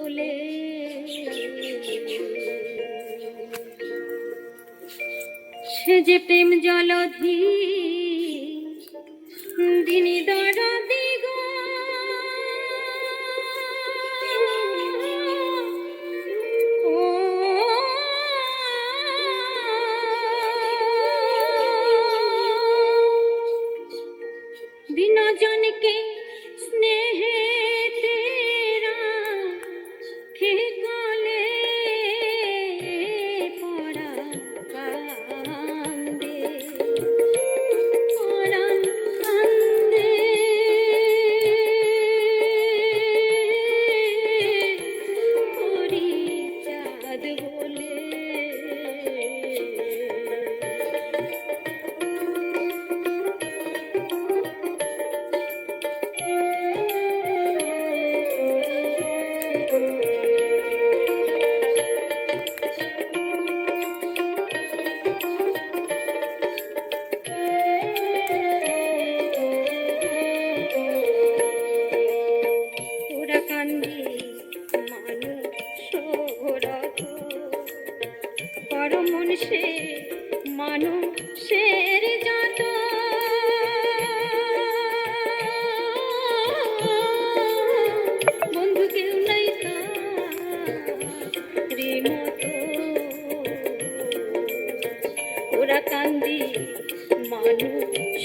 চাঁদ বলে সে যে প্রেম জলধি দিনী দরদি গো। পর সে মানুষের যত। বন্ধু কেউ নাই ওরা কান্দি মানুষ।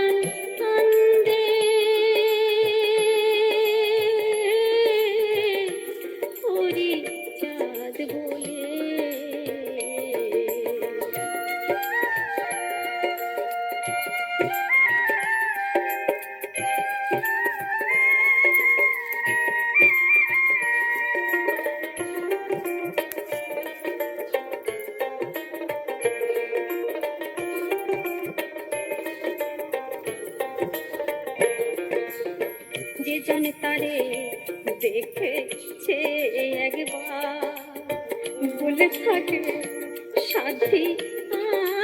জন তারে দেখেছে একবার। বলে থাকে সাথী আছে